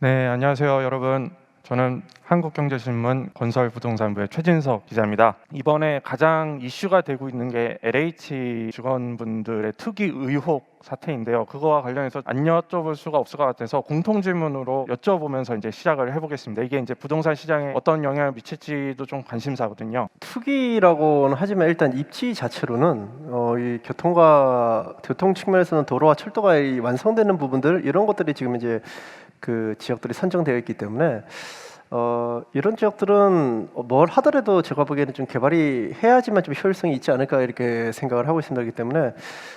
네, 안녕하세요, 여러분. 저는 한국경제신문 건설부동산부의 최진석 기자입니다. 이번에 가장 이슈가 되고 있는 게 LH 직원분들의 투기 의혹 사태인데요. 그거와 관련해서 안 여쭤볼 수가 없을 것 같아서 공통 질문으로 여쭤보면서 이제 시작을 해보겠습니다. 이게 이제 부동산 시장에 어떤 영향을 미칠지도 좀 관심사거든요. 투기라고는 하지만 일단 입지 자체로는 어, 이 교통과 교통 측면에서는 도로와 철도가 이 완성되는 부분들 이런 것들이 지금 이제 그 지역들이 선정되어 있기 때문에 어, 이런 지역들은 뭘 하더라도 제가 보기에는 좀 개발이 해야지만 좀 효율성이 있지 않을까 이렇게 생각을 하고 있습니다. 그렇기 때문에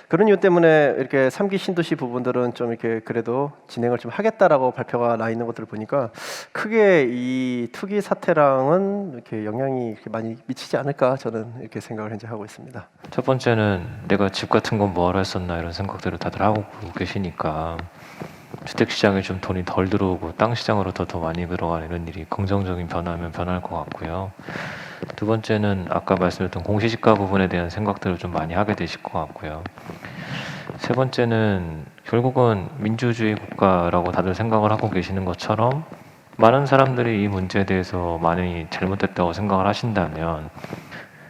그런 이유 때문에 이렇게 삼기 신도시 부분들은 좀 이렇게 그래도 진행을 좀 하겠다라고 발표가 나 있는 것들을 보니까 크게 이 투기 사태랑은 이렇게 영향이 이렇게 많이 미치지 않을까 저는 이렇게 생각을 현재 하고 있습니다. 첫 번째는 내가 집 같은 건 뭐하러 했었나 이런 생각들을 다들 하고 계시니까 주택 시장에 좀 돈이 덜 들어오고 땅 시장으로 더 더 많이 들어가는 이런 일이 긍정적인 변화면 변할 것 같고요. 두 번째는 아까 말씀드렸던 공시지가 부분에 대한 생각들을 좀 많이 하게 되실 것 같고요. 세 번째는 결국은 민주주의 국가라고 다들 생각을 하고 계시는 것처럼 많은 사람들이 이 문제에 대해서 많이 잘못됐다고 생각을 하신다면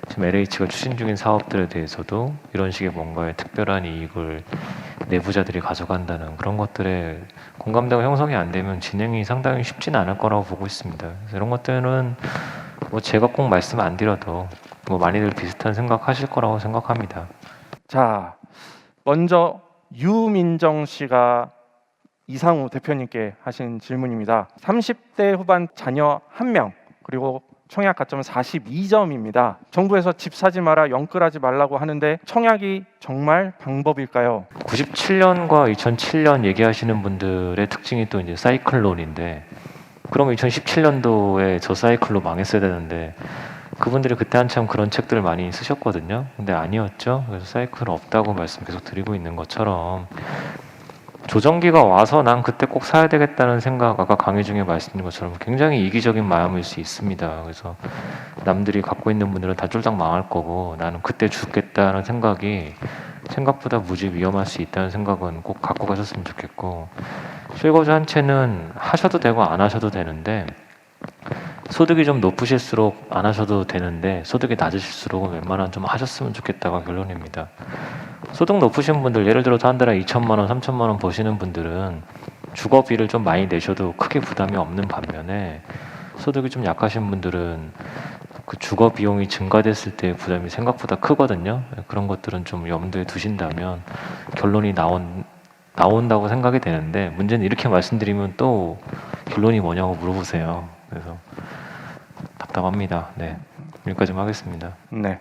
지금 LH가 추진 중인 사업들에 대해서도 이런 식의 뭔가의 특별한 이익을 내부자들이 가져간다는 그런 것들에 공감대가 형성이 안 되면 진행이 상당히 쉽지는 않을 거라고 보고 있습니다. 그래서 이런 것들은 뭐 제가 꼭 말씀 안 드려도 뭐 많이들 비슷한 생각하실 거라고 생각합니다. 자, 먼저 유민정 씨가 이상우 대표님께 하신 질문입니다. 30대 후반 자녀 한명 그리고 청약 가점은 42점입니다. 정부에서 집 사지 마라, 영끌하지 말라고 하는데 청약이 정말 방법일까요? 97년과 2007년 얘기하시는 분들의 특징이 또 이제 사이클론인데 그럼 2017년도에 저 사이클로 망했어야 되는데 그분들이 그때 한참 그런 책들을 많이 쓰셨거든요. 근데 아니었죠. 그래서 사이클은 없다고 말씀 계속 드리고 있는 것처럼 조정기가 와서 난 그때 꼭 사야 되겠다는 생각 아까 강의 중에 말씀드린 것처럼 굉장히 이기적인 마음일 수 있습니다. 그래서 남들이 갖고 있는 분들은 다 쫄딱 망할 거고 나는 그때 죽겠다는 생각이 생각보다 무지 위험할 수 있다는 생각은 꼭 갖고 가셨으면 좋겠고 실거주 한 채는 하셔도 되고 안 하셔도 되는데 소득이 좀 높으실수록 안 하셔도 되는데 소득이 낮으실수록 웬만하면 좀 하셨으면 좋겠다가 결론입니다. 소득 높으신 분들 예를 들어서 한 달에 2천만 원, 3천만 원 버시는 분들은 주거비를 좀 많이 내셔도 크게 부담이 없는 반면에 소득이 좀 약하신 분들은 그 주거 비용이 증가됐을 때 부담이 생각보다 크거든요. 그런 것들은 좀 염두에 두신다면 결론이 나온 나온다고 생각이 되는데 문제는 이렇게 말씀드리면 또 결론이 뭐냐고 물어보세요. 그래서 답답합니다. 네. 여기까지만 하겠습니다. 네.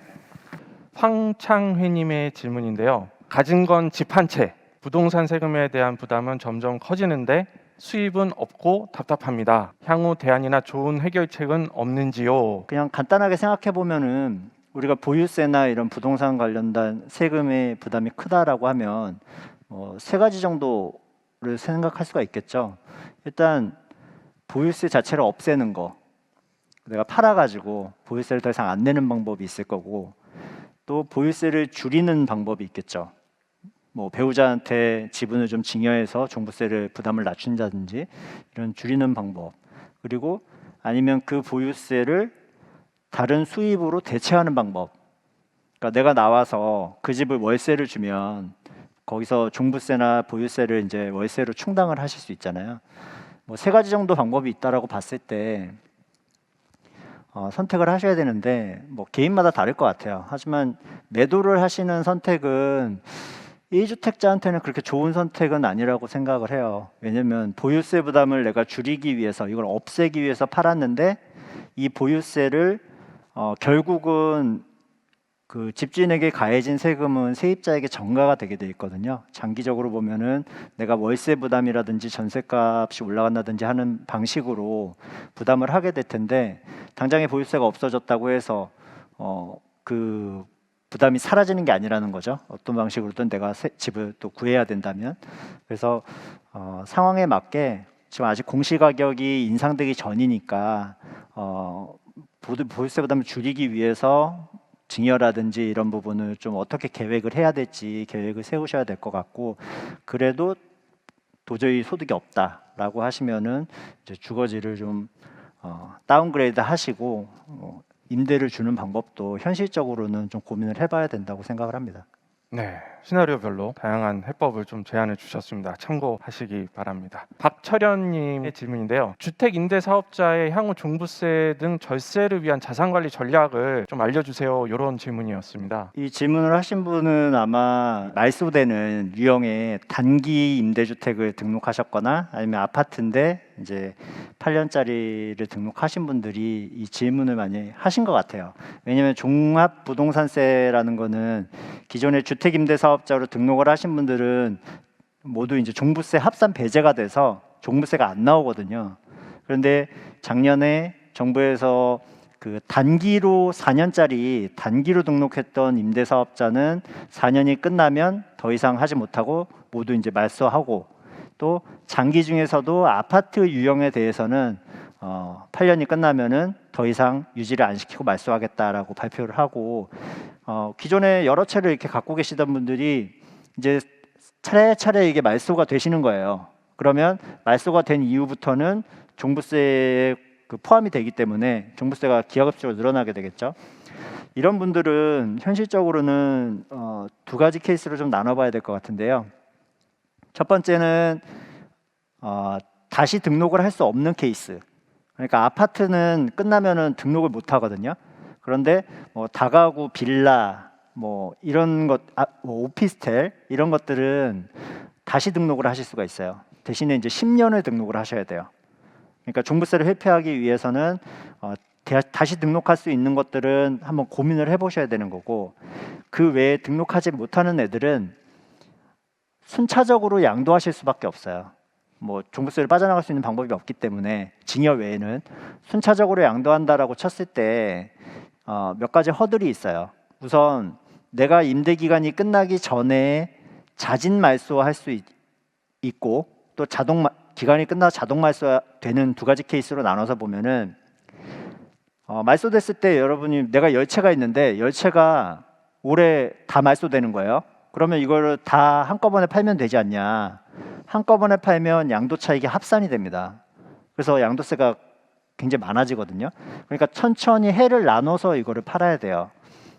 황창회님의 질문인데요. 가진 건 집 한 채, 부동산 세금에 대한 부담은 점점 커지는데 수입은 없고 답답합니다. 향후 대안이나 좋은 해결책은 없는지요? 그냥 간단하게 생각해 보면은 우리가 보유세나 이런 부동산 관련된 세금의 부담이 크다라고 하면 어, 세 가지 정도를 생각할 수가 있겠죠. 일단 보유세 자체를 없애는 거. 내가 팔아가지고 보유세를 더 이상 안 내는 방법이 있을 거고 또 보유세를 줄이는 방법이 있겠죠. 뭐 배우자한테 지분을 좀 증여해서 종부세를 부담을 낮춘다든지 이런 줄이는 방법 그리고 아니면 그 보유세를 다른 수입으로 대체하는 방법. 그러니까 내가 나와서 그 집을 월세를 주면 거기서 종부세나 보유세를 이제 월세로 충당을 하실 수 있잖아요. 뭐 세 가지 정도 방법이 있다라고 봤을 때 어, 선택을 하셔야 되는데 뭐 개인마다 다를 것 같아요. 하지만 매도를 하시는 선택은 1주택자한테는 그렇게 좋은 선택은 아니라고 생각을 해요. 왜냐면 보유세 부담을 내가 줄이기 위해서 이걸 없애기 위해서 팔았는데 이 보유세를 어, 결국은 그 집주인에게 가해진 세금은 세입자에게 전가가 되게 돼 있거든요. 장기적으로 보면은 내가 월세 부담이라든지 전세값이 올라간다든지 하는 방식으로 부담을 하게 될 텐데 당장에 보유세가 없어졌다고 해서 어, 그 부담이 사라지는 게 아니라는 거죠. 어떤 방식으로든 내가 새- 집을 또 구해야 된다면 그래서 어, 상황에 맞게 지금 아직 공시 가격이 인상되기 전이니까 어, 보유세 부담을 줄이기 위해서 증여라든지 이런 부분을 좀 어떻게 계획을 해야 될지 계획을 세우셔야 될 것 같고 그래도 도저히 소득이 없다라고 하시면은 이제 주거지를 좀 어, 다운그레이드 하시고 어, 임대를 주는 방법도 현실적으로는 좀 고민을 해봐야 된다고 생각을 합니다. 네, 시나리오별로 다양한 해법을 좀 제안해 주셨습니다. 참고하시기 바랍니다. 박철현님의 질문인데요. 주택 임대 사업자의 향후 종부세 등 절세를 위한 자산 관리 전략을 좀 알려주세요. 이런 질문이었습니다. 이 질문을 하신 분은 아마 말소되는 유형의 단기 임대주택을 등록하셨거나 아니면 아파트인데 이제 8년짜리를 등록하신 분들이 이 질문을 많이 하신 것 같아요. 왜냐하면 종합 부동산세라는 거는 기존의 주택 임대 사업 자로 등록을 하신 분들은 모두 이제 종부세 합산 배제가 돼서 종부세가 안 나오거든요. 그런데 작년에 정부에서 그 단기로 4년짜리 단기로 등록했던 임대 사업자는 4년이 끝나면 더 이상 하지 못하고 모두 이제 말소하고 또 장기 중에서도 아파트 유형에 대해서는 어, 8년이 끝나면은 더 이상 유지를 안 시키고 말소하겠다라고 발표를 하고 어, 기존에 여러 채를 이렇게 갖고 계시던 분들이 이제 차례차례 이게 말소가 되시는 거예요. 그러면 말소가 된 이후부터는 종부세에 그 포함이 되기 때문에 종부세가 기하급수로 늘어나게 되겠죠. 이런 분들은 현실적으로는 어, 두 가지 케이스로 좀 나눠봐야 될 것 같은데요. 첫 번째는 어, 다시 등록을 할 수 없는 케이스. 그러니까 아파트는 끝나면은 등록을 못 하거든요. 그런데 뭐 다가구 빌라 뭐 이런 것, 아, 뭐 오피스텔 이런 것들은 다시 등록을 하실 수가 있어요. 대신에 이제 10년을 등록을 하셔야 돼요. 그러니까 종부세를 회피하기 위해서는 어, 대- 다시 등록할 수 있는 것들은 한번 고민을 해보셔야 되는 거고 그 외에 등록하지 못하는 애들은 순차적으로 양도하실 수밖에 없어요. 뭐 종부세를 빠져나갈 수 있는 방법이 없기 때문에 징여 외에는 순차적으로 양도한다라고 쳤을 때 어, 몇 가지 허들이 있어요. 우선 내가 임대 기간이 끝나기 전에 자진 말소할 수 있, 있고 또 자동 마- 기간이 끝나 자동 말소되는 두 가지 케이스로 나눠서 보면은 어, 말소됐을 때 여러분이 내가 열 채가 있는데 열 채가 올해 다 말소되는 거예요. 그러면 이거를 다 한꺼번에 팔면 되지 않냐? 한꺼번에 팔면 양도 차익이 합산이 됩니다. 그래서 양도세가 굉장히 많아지거든요. 그러니까 천천히 해를 나눠서 이거를 팔아야 돼요.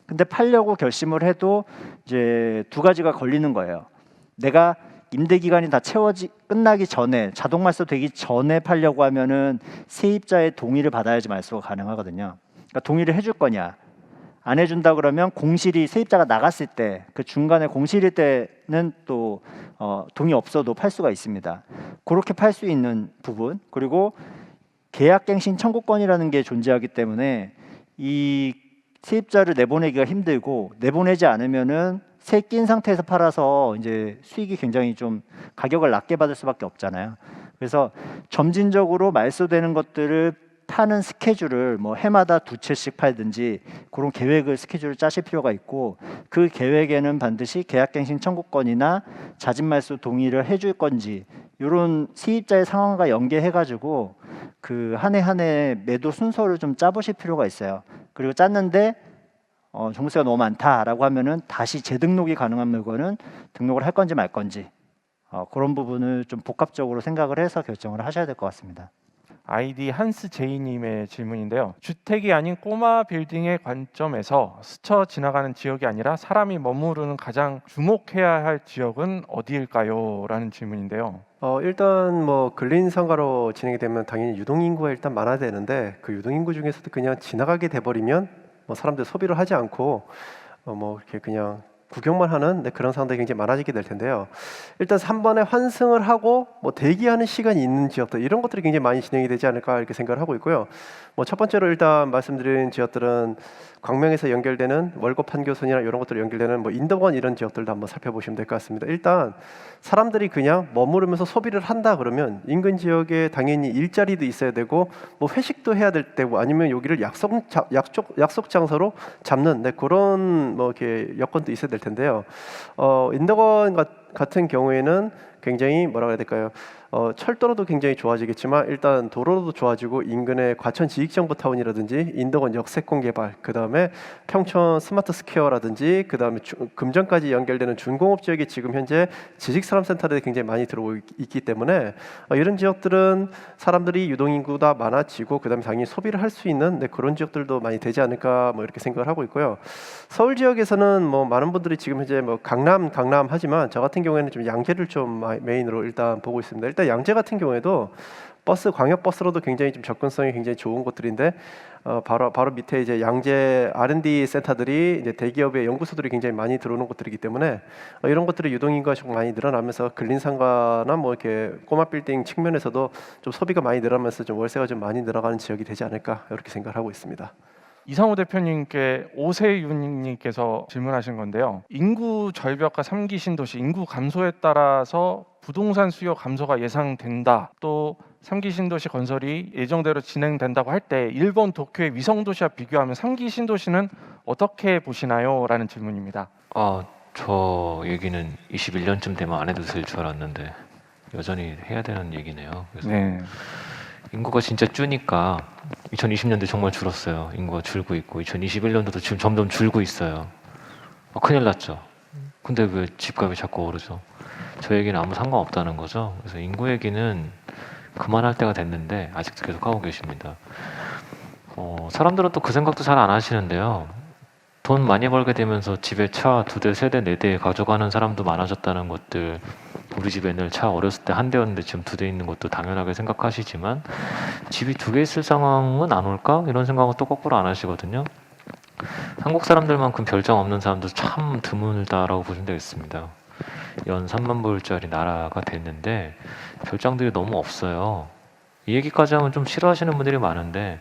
근데 팔려고 결심을 해도 이제 두 가지가 걸리는 거예요. 내가 임대 기간이 다 채워지 끝나기 전에 자동 말소 되기 전에 팔려고 하면은 세입자의 동의를 받아야지 말소가 가능하거든요. 그러니까 동의를 해줄 거냐? 안 해준다 그러면 공실이 세입자가 나갔을 때 그 중간에 공실일 때는 또 어, 동의 없어도 팔 수가 있습니다. 그렇게 팔 수 있는 부분 그리고 계약갱신 청구권이라는 게 존재하기 때문에 이 세입자를 내보내기가 힘들고 내보내지 않으면은 세 낀 상태에서 팔아서 이제 수익이 굉장히 좀 가격을 낮게 받을 수밖에 없잖아요. 그래서 점진적으로 말소되는 것들을 파는 스케줄을 뭐 해마다 두 채씩 팔든지 그런 계획을 스케줄을 짜실 필요가 있고 그 계획에는 반드시 계약갱신 청구권이나 자진 말소 동의를 해줄 건지 이런 세입자의 상황과 연계해 가지고 그 한 해 한 해 매도 순서를 좀 짜보실 필요가 있어요. 그리고 짰는데 어, 종부세가 너무 많다라고 하면은 다시 재등록이 가능한 물건은 등록을 할 건지 말 건지 어, 그런 부분을 좀 복합적으로 생각을 해서 결정을 하셔야 될 것 같습니다. 아이디 한스 제이님의 질문인데요. 주택이 아닌 꼬마 빌딩의 관점에서 스쳐 지나가는 지역이 아니라 사람이 머무르는 가장 주목해야 할 지역은 어디일까요? 라는 질문인데요. 어, 일단 뭐 근린 상가로 진행이 되면 당연히 유동 인구가 일단 많아야 되는데 그 유동 인구 중에서도 그냥 지나가게 돼 버리면 뭐 사람들 소비를 하지 않고 어, 뭐 이렇게 그냥 구경만 하는 네, 그런 상황들이 굉장히 많아지게 될 텐데요. 일단 3번에 환승을 하고 뭐 대기하는 시간이 있는 지역들 이런 것들이 굉장히 많이 진행이 되지 않을까 이렇게 생각을 하고 있고요. 뭐 첫 번째로 일단 말씀드린 지역들은 광명에서 연결되는 월곡 판교선이나 이런 것들이 연결되는 뭐 인덕원 이런 지역들도 한번 살펴보시면 될 것 같습니다. 일단 사람들이 그냥 머무르면서 소비를 한다 그러면 인근 지역에 당연히 일자리도 있어야 되고 뭐 회식도 해야 될 때고 아니면 여기를 약속 자- 약속 약속 장소로 잡는 네, 그런 뭐 이렇게 여건도 있어야 될 텐데요. 어, 인덕원 같- 같은 경우에는 굉장히 뭐라 그래야 될까요? 어, 철도로도 굉장히 좋아지겠지만 일단 도로도 좋아지고 인근의 과천 지익정보타운이라든지 인덕원 역세권 개발, 그 다음에 평촌 스마트 스퀘어라든지 그 다음에 금전까지 연결되는 준공업 지역이 지금 현재 지식산업센터에 굉장히 많이 들어오고 있- 있기 때문에 어, 이런 지역들은 사람들이 유동인구가 많아지고 그 다음에 당연히 소비를 할 수 있는 네, 그런 지역들도 많이 되지 않을까 뭐 이렇게 생각을 하고 있고요. 서울 지역에서는 뭐 많은 분들이 지금 현재 뭐 강남 강남 하지만 저 같은 경우에는 좀 양재를 좀 마- 메인으로 일단 보고 있습니다. 일단 양재 같은 경우에도 버스 광역 버스로도 굉장히 좀 접근성이 굉장히 좋은 곳들인데 어, 바로 바로 밑에 이제 양재 R&D 센터들이 이제 대기업의 연구소들이 굉장히 많이 들어오는 곳들이기 때문에 어, 이런 것들이 유동 인구가 좀 많이 늘어나면서 근린상가나 뭐 이렇게 꼬마 빌딩 측면에서도 좀 소비가 많이 늘어나면서 좀 월세가 좀 많이 늘어가는 지역이 되지 않을까 이렇게 생각을 하고 있습니다. 이상호 대표님께 오세윤님께서 질문하신 건데요. 인구 절벽과 삼기 신도시 인구 감소에 따라서 부동산 수요 감소가 예상된다. 또 삼기 신도시 건설이 예정대로 진행된다고 할 때 일본 도쿄의 위성 도시와 비교하면 삼기 신도시는 어떻게 보시나요? 라는 질문입니다. 아, 저 얘기는 21년쯤 되면 안 해도 될 줄 알았는데 여전히 해야 되는 얘기네요. 그래서 네. 인구가 진짜 줄니까 2020년대 정말 줄었어요. 인구가 줄고 있고 2021년도도 지금 점점 줄고 있어요. 아, 큰일 났죠. 근데 왜 집값이 자꾸 오르죠? 저 얘기는 아무 상관없다는 거죠. 그래서 인구 얘기는 그만할 때가 됐는데 아직도 계속 하고 계십니다. 어, 사람들은 또 그 생각도 잘 안 하시는데요. 돈 많이 벌게 되면서 집에 차 두 대, 세 대, 네 대 가져가는 사람도 많아졌다는 것들 우리 집에 옛날 차 어렸을 때 한 대였는데 지금 두 대 있는 것도 당연하게 생각하시지만 집이 두 개 있을 상황은 안 올까? 이런 생각은 또 거꾸로 안 하시거든요. 한국 사람들만큼 별장 없는 사람도 참 드물다라고 보시면 되겠습니다. 연 3만 불짜리 나라가 됐는데 별장들이 너무 없어요. 이 얘기까지 하면 좀 싫어하시는 분들이 많은데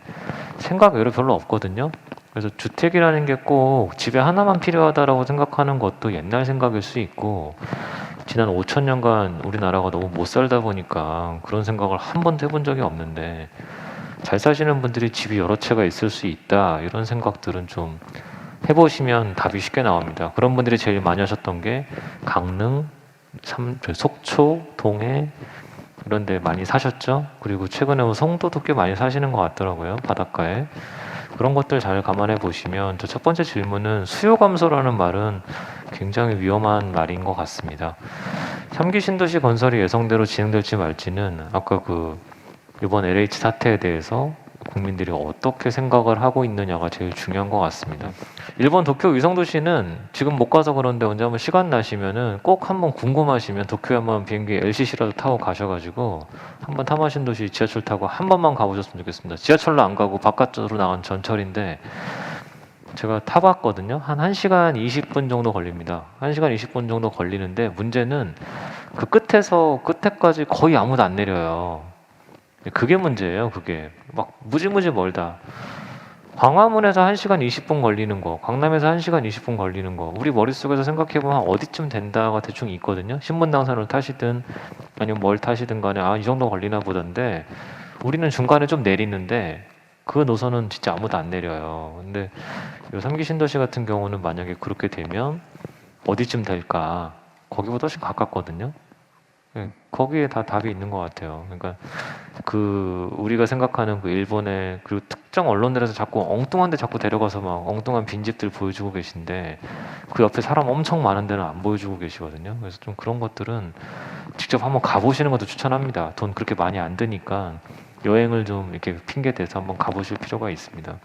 생각 외로 별로 없거든요. 그래서 주택이라는 게 꼭 집에 하나만 필요하다라고 생각하는 것도 옛날 생각일 수 있고 지난 5천 년간 우리나라가 너무 못 살다 보니까 그런 생각을 한 번도 해본 적이 없는데 잘 사시는 분들이 집이 여러 채가 있을 수 있다 이런 생각들은 좀 해보시면 답이 쉽게 나옵니다. 그런 분들이 제일 많이 하셨던 게 강릉, 삼, 저 속초, 동해 이런 데 많이 사셨죠. 그리고 최근에 뭐 송도도 꽤 많이 사시는 것 같더라고요. 바닷가에. 그런 것들 잘 감안해 보시면 저 첫 번째 질문은 수요 감소라는 말은 굉장히 위험한 말인 것 같습니다. 삼기 신도시 건설이 예정대로 진행될지 말지는 아까 그 이번 LH 사태에 대해서 국민들이 어떻게 생각을 하고 있느냐가 제일 중요한 것 같습니다. 일본 도쿄 위성도시는 지금 못 가서 그런데 언제 한번 시간 나시면은 꼭 한번 궁금하시면 도쿄에 한번 비행기 LCC라도 타고 가셔가지고 한번 탐하신 도시 지하철 타고 한 번만 가보셨으면 좋겠습니다. 지하철로 안 가고 바깥으로 나간 전철인데 제가 타봤거든요. 한 1시간 20분 정도 걸립니다. 1시간 20분 정도 걸리는데 문제는 그 끝에서 끝에까지 거의 아무도 안 내려요. 그게 문제예요. 그게 막 무지무지 멀다. 광화문에서 1시간 20분 걸리는 거, 강남에서 1시간 20분 걸리는 거, 우리 머릿속에서 생각해보면 어디쯤 된다가 대충 있거든요. 신분당선을 타시든 아니면 뭘 타시든 간에 아, 이 정도 걸리나 보던데 우리는 중간에 좀 내리는데 그 노선은 진짜 아무도 안 내려요. 근데 요 삼기 신도시 같은 경우는 만약에 그렇게 되면 어디쯤 될까? 거기보다 훨씬 가깝거든요. 예, 거기에 다 답이 있는 것 같아요. 그러니까 그 우리가 생각하는 그 일본의 그리고 특정 언론들에서 자꾸 엉뚱한데 자꾸 데려가서 막 엉뚱한 빈집들 보여주고 계신데 그 옆에 사람 엄청 많은 데는 안 보여주고 계시거든요. 그래서 좀 그런 것들은 직접 한번 가보시는 것도 추천합니다. 돈 그렇게 많이 안 드니까 여행을 좀 이렇게 핑계 대서 한번 가보실 필요가 있습니다.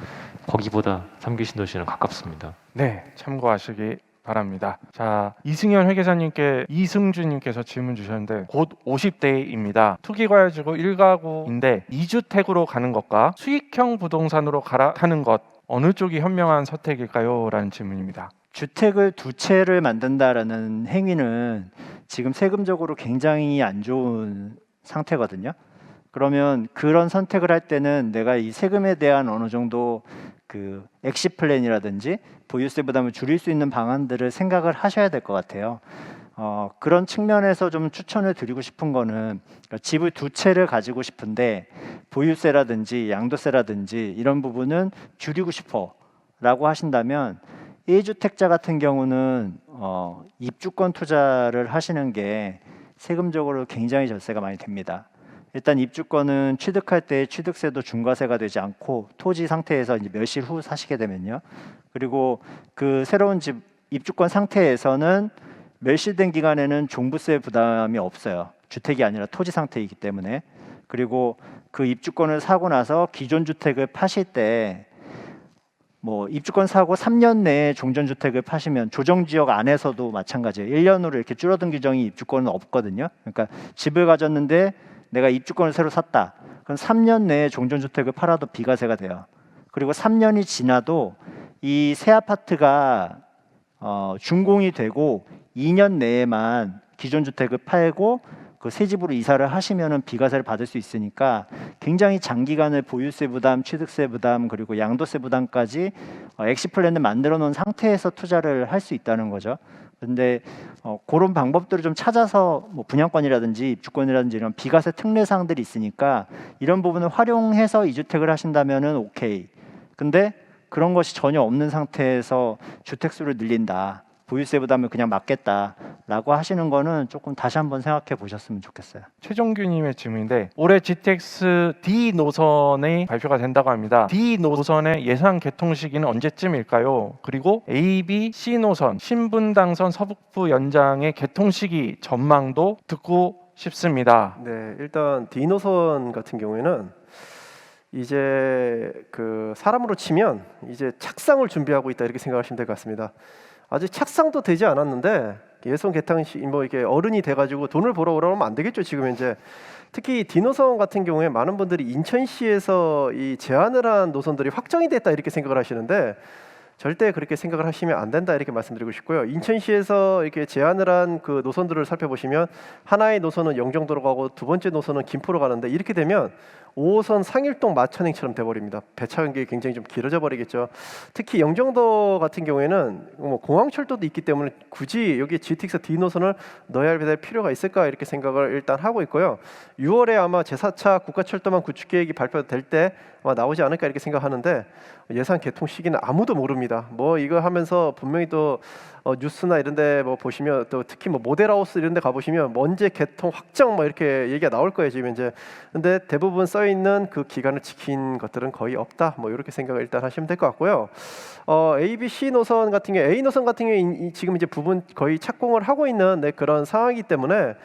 거기보다 삼기 신도시는 가깝습니다. 네, 참고하시기 바랍니다. 자, 이승현 회계사님께 이승주님께서 질문 주셨는데 곧 50대입니다. 투기과열지구 1가구인데 2주택으로 가는 것과 수익형 부동산으로 갈아타는 것 어느 쪽이 현명한 선택일까요? 라는 질문입니다. 주택을 두 채를 만든다라는 행위는 지금 세금적으로 굉장히 안 좋은 상태거든요. 그러면 그런 선택을 할 때는 내가 이 세금에 대한 어느 정도 그 엑시 플랜이라든지 보유세 부담을 줄일 수 있는 방안들을 생각을 하셔야 될 것 같아요. 어, 그런 측면에서 좀 추천을 드리고 싶은 거는 그러니까 집을 두 채를 가지고 싶은데 보유세라든지 양도세라든지 이런 부분은 줄이고 싶어라고 하신다면 1주택자 같은 경우는 어, 입주권 투자를 하시는 게 세금적으로 굉장히 절세가 많이 됩니다. 일단 입주권은 취득할 때 취득세도 중과세가 되지 않고 토지 상태에서 이제 몇 실 후 사시게 되면요. 그리고 그 새로운 집 입주권 상태에서는 멸실된 기간에는 종부세 부담이 없어요. 주택이 아니라 토지 상태이기 때문에. 그리고 그 입주권을 사고 나서 기존 주택을 파실 때 뭐 입주권 사고 3년 내에 종전 주택을 파시면 조정 지역 안에서도 마찬가지예요. 1년으로 이렇게 줄어든 규정이 입주권은 없거든요. 그러니까 집을 가졌는데 내가 입주권을 새로 샀다. 그럼 3년 내에 종전 주택을 팔아도 비과세가 돼요. 그리고 3년이 지나도 이 새 아파트가 어, 준공이 되고 2년 내에만 기존 주택을 팔고 그 새 집으로 이사를 하시면은 비과세를 받을 수 있으니까 굉장히 장기간을 보유세 부담, 취득세 부담 그리고 양도세 부담까지 어, 엑시 플랜을 만들어 놓은 상태에서 투자를 할 수 있다는 거죠. 근데 어, 그런 방법들을 좀 찾아서 뭐 분양권이라든지 입주권이라든지 이런 비과세 특례 사항들이 있으니까 이런 부분을 활용해서 이주택을 하신다면은 오케이. 근데 그런 것이 전혀 없는 상태에서 주택 수를 늘린다. 보유세 부담을 그냥 막겠다라고 하시는 거는 조금 다시 한번 생각해 보셨으면 좋겠어요. 최종규님의 질문인데 올해 GTX D 노선이 발표가 된다고 합니다. D 노선의 예상 개통 시기는 언제쯤일까요? 그리고 A, B, C 노선 신분당선 서북부 연장의 개통 시기 전망도 듣고 싶습니다. 네, 일단 D 노선 같은 경우에는 이제 그 사람으로 치면 이제 착상을 준비하고 있다 이렇게 생각하시면 될 것 같습니다. 아직 착상도 되지 않았는데 예선 개통시 뭐 이게 어른이 돼가지고 돈을 벌어 오라면 안 되겠죠 지금 현재 특히 노선 같은 경우에 많은 분들이 인천시에서 이 제한을 한 노선들이 확정이 됐다 이렇게 생각을 하시는데 절대 그렇게 생각을 하시면 안 된다 이렇게 말씀드리고 싶고요. 인천시에서 이렇게 제한을 한 그 노선들을 살펴보시면 하나의 노선은 영종도로 가고 두 번째 노선은 김포로 가는데 이렇게 되면 5호선 상일동 마천행처럼 돼버립니다. 배차 간격이 굉장히 좀 길어져 버리겠죠. 특히 영종도 같은 경우에는 뭐 공항철도도 있기 때문에 굳이 여기 GTX D 노선을 넣어야 될 필요가 있을까 이렇게 생각을 일단 하고 있고요. 6월에 아마 제4차 국가철도망 구축 계획이 발표될 때 아마 나오지 않을까 이렇게 생각하는데 예산 개통 시기는 아무도 모릅니다. 뭐 이거 하면서 분명히 또 어, 뉴스나 이런데 뭐 보시면 또 특히 뭐 모델하우스 이런데 가보시면 언제 개통 확정 뭐 이렇게 얘기가 나올 거예요 지금 이제. 근데 대부분 써 있는 그 기간을 지킨 것들은 거의 없다. 뭐 이렇게 생각을 일단 하시면 될 것 같고요. 어, A, B, C 노선 같은 경우 A 노선 같은 이 지금 이제 부분 거의 착공을 하고 있는 네, 그런 상황이기 때문에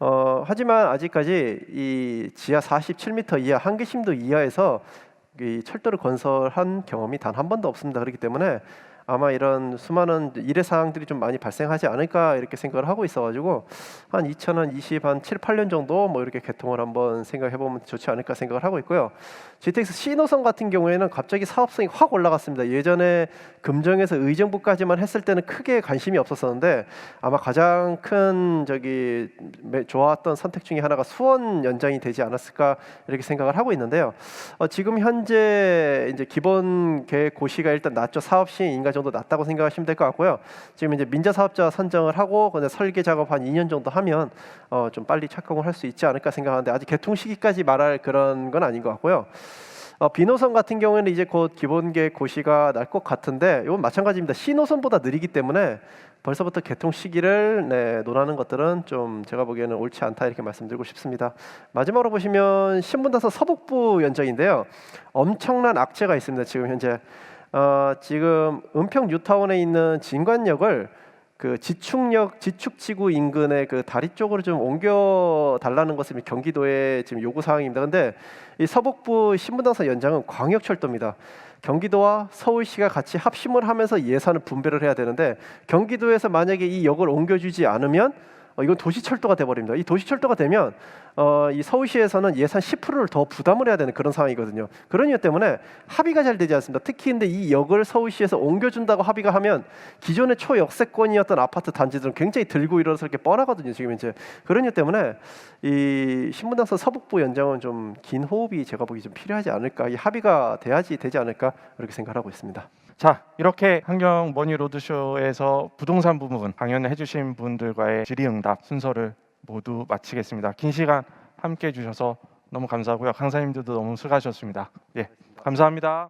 어, 하지만 아직까지 이 지하 47m 이하 한계심도 이하에서 이 철도를 건설한 경험이 단 한 번도 없습니다. 그렇기 때문에 아마 이런 수많은 일의 사항들이 좀 많이 발생하지 않을까 이렇게 생각을 하고 있어가지고 한 2020, 한 7, 8년 정도 뭐 이렇게 개통을 한번 생각해 보면 좋지 않을까 생각을 하고 있고요. GTX 노선 같은 경우에는 갑자기 사업성이 확 올라갔습니다. 예전에 금정에서 의정부까지만 했을 때는 크게 관심이 없었었는데 아마 가장 큰 저기 매- 좋았던 선택 중에 하나가 수원 연장이 되지 않았을까 이렇게 생각을 하고 있는데요. 어, 지금 현재 이제 기본 계획 고시가 일단 낮죠. 사업 시행 인가 정도 낮다고 생각하시면 될 것 같고요. 지금 이제 민자 사업자 선정을 하고 근데 설계 작업 한 2년 정도 하면 어, 좀 빨리 착공을 할 수 있지 않을까 생각하는데 아직 개통 시기까지 말할 그런 건 아닌 것 같고요. 어, 비노선 같은 경우에는 이제 곧 기본 계획 고시가 날 것 같은데 이건 마찬가지입니다. C노선보다 느리기 때문에 벌써부터 개통 시기를 네, 논하는 것들은 좀 제가 보기에는 옳지 않다 이렇게 말씀드리고 싶습니다. 마지막으로 보시면 신분당선 서북부 연장인데요. 엄청난 악재가 있습니다. 지금 현재 어, 지금 은평 뉴타운에 있는 진관역을 그 지축역 지축지구 인근의 그 다리 쪽으로 좀 옮겨 달라는 것을 경기도의 지금 요구 사항입니다. 근데 이 서북부 신분당선 연장은 광역철도입니다. 경기도와 서울시가 같이 합심을 하면서 예산을 분배를 해야 되는데 경기도에서 만약에 이 역을 옮겨주지 않으면 어, 이건 도시철도가 돼버립니다. 이 도시철도가 되면 어, 이 서울시에서는 예산 10%를 더 부담을 해야 되는 그런 상황이거든요. 그런 이유 때문에 합의가 잘 되지 않습니다. 특히 근데 이 역을 서울시에서 옮겨준다고 합의가 하면 기존의 초역세권이었던 아파트 단지들은 굉장히 들고 일어설 게 뻔하거든요. 지금 이제 그런 이유 때문에 이 신분당선 서북부 연장은 좀 긴 호흡이 제가 보기 좀 필요하지 않을까. 이 합의가 돼야지 되지 않을까 이렇게 생각하고 있습니다. 자 이렇게 환경 머니 로드쇼에서 부동산 부분 강연을 해주신 분들과의 질의응답 순서를 모두 마치겠습니다. 긴 시간 함께 해주셔서 너무 감사하고요. 강사님들도 너무 수고하셨습니다. 예, 감사합니다.